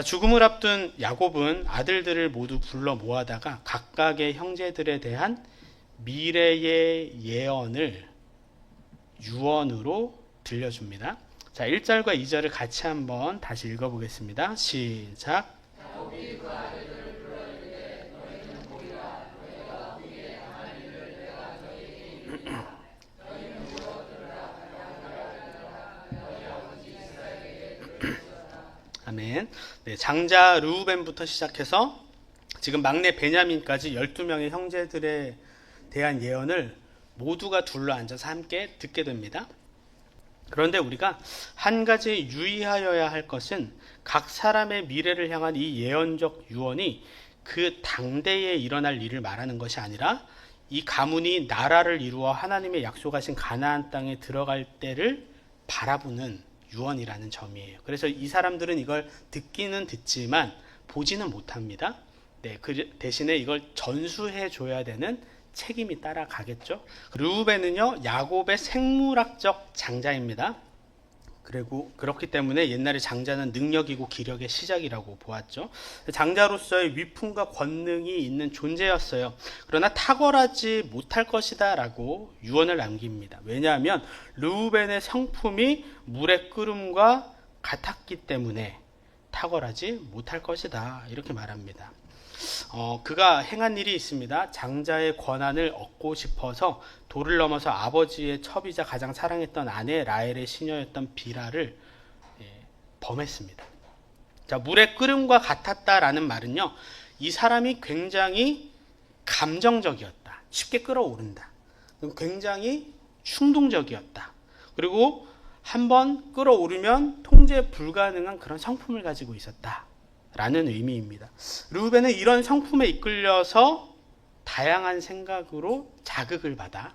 자, 죽음을 앞둔 야곱은 아들들을 모두 불러 모아다가 각각의 형제들에 대한 미래의 예언을 유언으로 들려줍니다. 자, 1절과 2절을 같이 한번 다시 읽어보겠습니다. 시작. 아멘. 네, 장자 루벤부터 시작해서 지금 막내 베냐민까지 12명의 형제들에 대한 예언을 모두가 둘러 앉아서 함께 듣게 됩니다. 그런데 우리가 한 가지 유의하여야 할 것은 각 사람의 미래를 향한 이 예언적 유언이 그 당대에 일어날 일을 말하는 것이 아니라 이 가문이 나라를 이루어 하나님의 약속하신 가나안 땅에 들어갈 때를 바라보는 유언이라는 점이에요. 그래서 이 사람들은 이걸 듣기는 듣지만 보지는 못합니다. 네, 그 대신에 이걸 전수해 줘야 되는 책임이 따라가겠죠. 르우벤은요 야곱의 생물학적 장자입니다. 그리고 그렇기 때문에 옛날에 장자는 능력이고 기력의 시작이라고 보았죠. 장자로서의 위품과 권능이 있는 존재였어요. 그러나 탁월하지 못할 것이다라고 유언을 남깁니다. 왜냐하면 르우벤의 성품이 물의 끓음과 같았기 때문에 탁월하지 못할 것이다 이렇게 말합니다. 어, 그가 행한 일이 있습니다. 장자의 권한을 얻고 싶어서 돌을 넘어서 아버지의 첩이자 가장 사랑했던 아내 라헬의 시녀였던 비라를 예, 범했습니다. 자, 물의 끓음과 같았다라는 말은요, 이 사람이 굉장히 감정적이었다. 쉽게 끌어오른다. 굉장히 충동적이었다. 그리고 한번 끌어오르면 통제 불가능한 그런 성품을 가지고 있었다. 라는 의미입니다. 루벤은 이런 성품에 이끌려서 다양한 생각으로 자극을 받아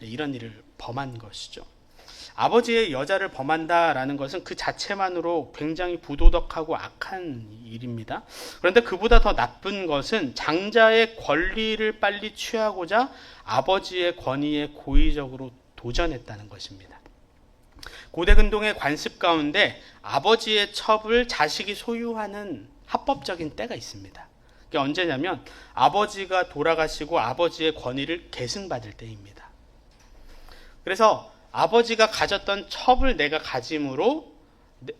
이런 일을 범한 것이죠. 아버지의 여자를 범한다라는 것은 그 자체만으로 굉장히 부도덕하고 악한 일입니다. 그런데 그보다 더 나쁜 것은 장자의 권리를 빨리 취하고자 아버지의 권위에 고의적으로 도전했다는 것입니다. 고대 근동의 관습 가운데 아버지의 첩을 자식이 소유하는 합법적인 때가 있습니다. 그게 언제냐면 아버지가 돌아가시고 아버지의 권위를 계승받을 때입니다. 그래서 아버지가 가졌던 첩을 내가 가짐으로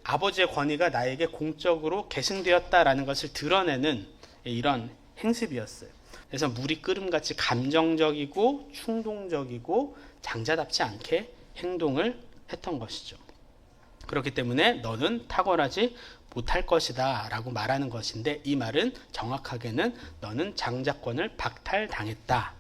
아버지의 권위가 나에게 공적으로 계승되었다라는 것을 드러내는 이런 행습이었어요. 그래서 물이 끓음같이 감정적이고 충동적이고 장자답지 않게 행동을 했던 것이죠. 그렇기 때문에 너는 탁월하지 못할 것이다 라고 말하는 것인데 이 말은 정확하게는 너는 장자권을 박탈당했다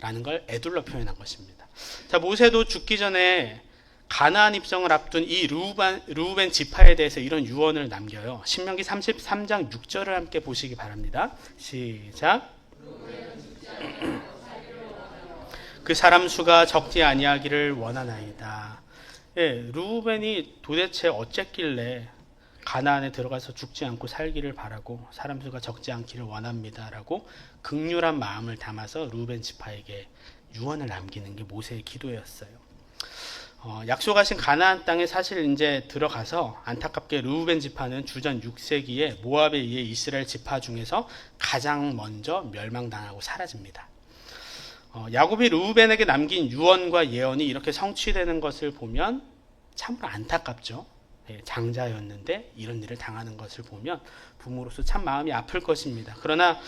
라는 걸 애둘러 표현한 것입니다. 자, 모세도 죽기 전에 가나안 입성을 앞둔 이 루벤, 루벤 지파에 대해서 이런 유언을 남겨요. 신명기 33장 6절을 함께 보시기 바랍니다. 시작. 그 사람 수가 적지 아니하기를 원하나이다. 예, 루벤이 도대체 어쨌길래 가나안에 들어가서 죽지 않고 살기를 바라고 사람 수가 적지 않기를 원합니다라고 극률한 마음을 담아서 루벤 지파에게 유언을 남기는 게 모세의 기도였어요. 어, 약속하신 가나안 땅에 사실 이제 들어가서 안타깝게 루벤 지파는 주전 6세기에 모압에 의해 이스라엘 지파 중에서 가장 먼저 멸망당하고 사라집니다. 어, 야곱이 루벤에게 남긴 유언과 예언이 이렇게 성취되는 것을 보면 참으로 안타깝죠. 예, 장자였는데 이런 일을 당하는 것을 보면 부모로서 참 마음이 아플 것입니다. 그러나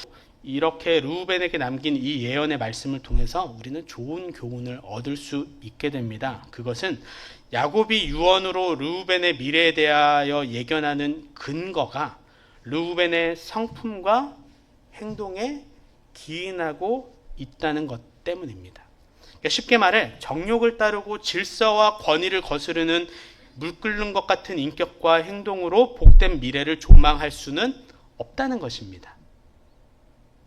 이렇게 루벤에게 남긴 이 예언의 말씀을 통해서 우리는 좋은 교훈을 얻을 수 있게 됩니다. 그것은 야곱이 유언으로 루벤의 미래에 대하여 예견하는 근거가 루벤의 성품과 행동에 기인하고 있다는 것 때문입니다. 그러니까 쉽게 말해 정욕을 따르고 질서와 권위를 거스르는 물 끓는 것 같은 인격과 행동으로 복된 미래를 조망할 수는 없다는 것입니다.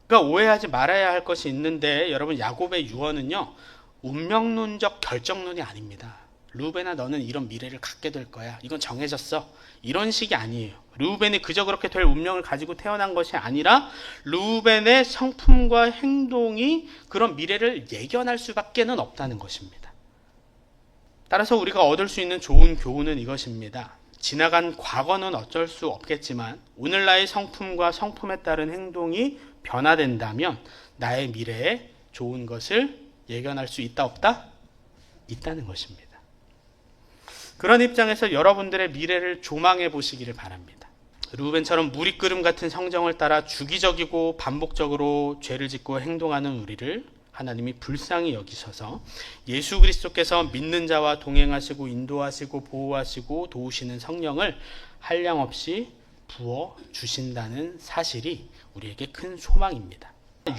그러니까 오해하지 말아야 할 것이 있는데 여러분 야곱의 유언은요 운명론적 결정론이 아닙니다. 루벤아 너는 이런 미래를 갖게 될 거야. 이건 정해졌어. 이런 식이 아니에요. 루벤이 그저 그렇게 될 운명을 가지고 태어난 것이 아니라 루벤의 성품과 행동이 그런 미래를 예견할 수밖에는 없다는 것입니다. 따라서 우리가 얻을 수 있는 좋은 교훈은 이것입니다. 지나간 과거는 어쩔 수 없겠지만 오늘날의 성품과 성품에 따른 행동이 변화된다면 나의 미래에 좋은 것을 예견할 수 있다 없다? 있다는 것입니다. 그런 입장에서 여러분들의 미래를 조망해 보시기를 바랍니다. 루벤처럼 무리끄름 같은 성정을 따라 주기적이고 반복적으로 죄를 짓고 행동하는 우리를 하나님이 불쌍히 여기셔서 예수 그리스도께서 믿는 자와 동행하시고 인도하시고 보호하시고 도우시는 성령을 한량 없이 부어 주신다는 사실이 우리에게 큰 소망입니다.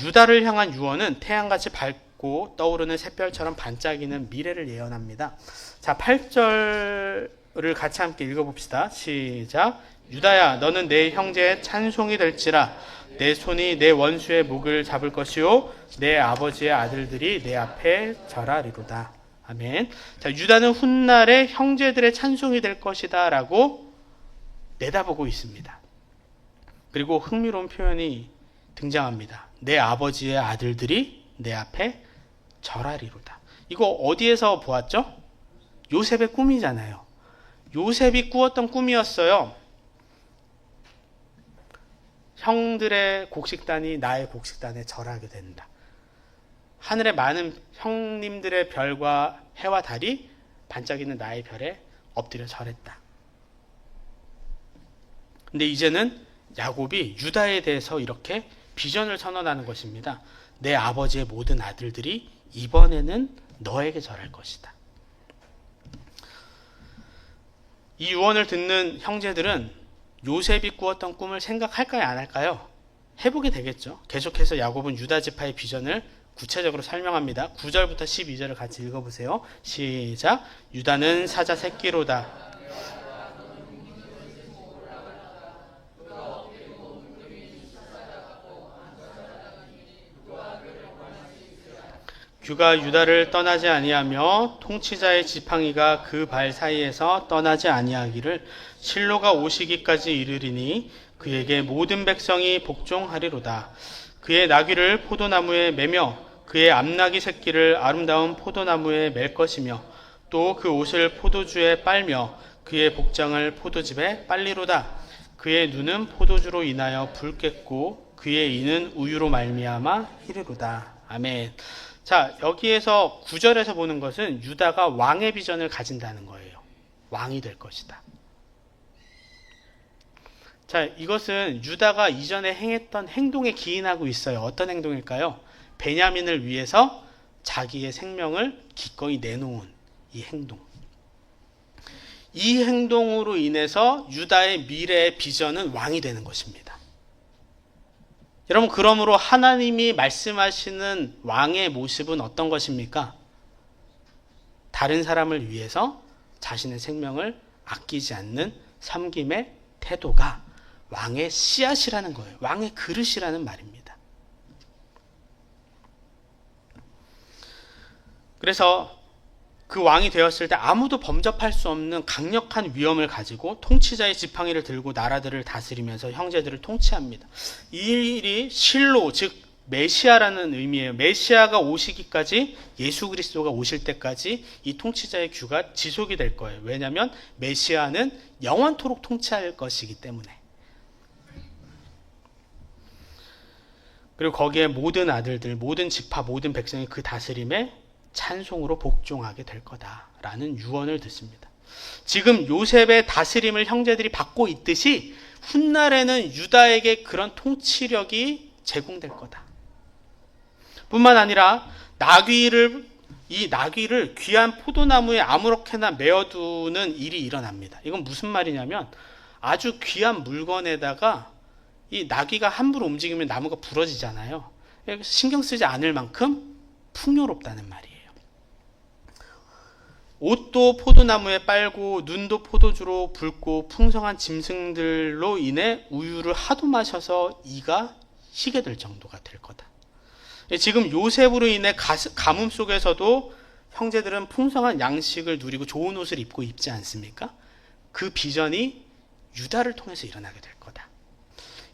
유다를 향한 유언은 태양같이 밝 고 떠오르는 샛별처럼 반짝이는 미래를 예언합니다. 자, 8절을 같이 함께 읽어봅시다. 시작. 유다야, 너는 내 형제의 찬송이 될지라. 내 손이 내 원수의 목을 잡을 것이요. 내 아버지의 아들들이 내 앞에 절하리로다. 아멘. 자, 유다는 훗날에 형제들의 찬송이 될 것이다. 라고 내다보고 있습니다. 그리고 흥미로운 표현이 등장합니다. 내 아버지의 아들들이 내 앞에 절하리로다. 이거 어디에서 보았죠? 요셉의 꿈이잖아요. 요셉이 꾸었던 꿈이었어요. 형들의 곡식단이 나의 곡식단에 절하게 된다. 하늘의 많은 형님들의 별과 해와 달이 반짝이는 나의 별에 엎드려 절했다. 근데 이제는 야곱이 유다에 대해서 이렇게 비전을 선언하는 것입니다. 내 아버지의 모든 아들들이 이번에는 너에게 절할 것이다. 이 유언을 듣는 형제들은 요셉이 꾸었던 꿈을 생각할까요, 안 할까요? 해보게 되겠죠. 계속해서 야곱은 유다 지파의 비전을 구체적으로 설명합니다. 9절부터 12절을 같이 읽어보세요. 시작. 유다는 사자 새끼로다. 규가 유다를 떠나지 아니하며 통치자의 지팡이가 그 발 사이에서 떠나지 아니하기를 실로가 오시기까지 이르리니 그에게 모든 백성이 복종하리로다. 그의 나귀를 포도나무에 매며 그의 암나귀 새끼를 아름다운 포도나무에 맬 것이며 또 그 옷을 포도주에 빨며 그의 복장을 포도즙에 빨리로다. 그의 눈은 포도주로 인하여 붉겠고 그의 이는 우유로 말미암아 희르로다. 아멘. 자, 여기에서 구절에서 보는 것은 유다가 왕의 비전을 가진다는 거예요. 왕이 될 것이다. 자, 이것은 유다가 이전에 행했던 행동에 기인하고 있어요. 어떤 행동일까요? 베냐민을 위해서 자기의 생명을 기꺼이 내놓은 이 행동. 이 행동으로 인해서 유다의 미래의 비전은 왕이 되는 것입니다. 여러분, 그러므로 하나님이 말씀하시는 왕의 모습은 어떤 것입니까? 다른 사람을 위해서 자신의 생명을 아끼지 않는 섬김의 태도가 왕의 씨앗이라는 거예요. 왕의 그릇이라는 말입니다. 그래서 그 왕이 되었을 때 아무도 범접할 수 없는 강력한 위엄을 가지고 통치자의 지팡이를 들고 나라들을 다스리면서 형제들을 통치합니다. 이 일이 실로 즉 메시아라는 의미예요. 메시아가 오시기까지 예수 그리스도가 오실 때까지 이 통치자의 규가 지속이 될 거예요. 왜냐하면 메시아는 영원토록 통치할 것이기 때문에. 그리고 거기에 모든 아들들, 모든 지파, 모든 백성이 그 다스림에 찬송으로 복종하게 될 거다라는 유언을 듣습니다. 지금 요셉의 다스림을 형제들이 받고 있듯이 훗날에는 유다에게 그런 통치력이 제공될 거다. 뿐만 아니라 나귀를 이 나귀를 귀한 포도나무에 아무렇게나 메어두는 일이 일어납니다. 이건 무슨 말이냐면 아주 귀한 물건에다가 이 나귀가 함부로 움직이면 나무가 부러지잖아요. 신경 쓰지 않을 만큼 풍요롭다는 말이에요. 옷도 포도나무에 빨고 눈도 포도주로 붉고 풍성한 짐승들로 인해 우유를 하도 마셔서 이가 희게 될 정도가 될 거다. 지금 요셉으로 인해 가뭄 속에서도 형제들은 풍성한 양식을 누리고 좋은 옷을 입고 입지 않습니까? 그 비전이 유다를 통해서 일어나게 될 거다.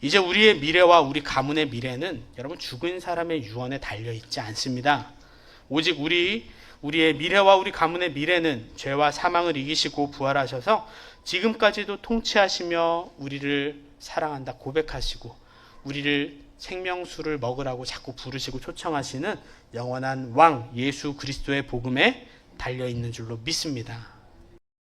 이제 우리의 미래와 우리 가문의 미래는 여러분 죽은 사람의 유언에 달려 있지 않습니다. 오직 우리 우리의 미래와 우리 가문의 미래는 죄와 사망을 이기시고 부활하셔서 지금까지도 통치하시며 우리를 사랑한다 고백하시고 우리를 생명수를 먹으라고 자꾸 부르시고 초청하시는 영원한 왕 예수 그리스도의 복음에 달려 있는 줄로 믿습니다.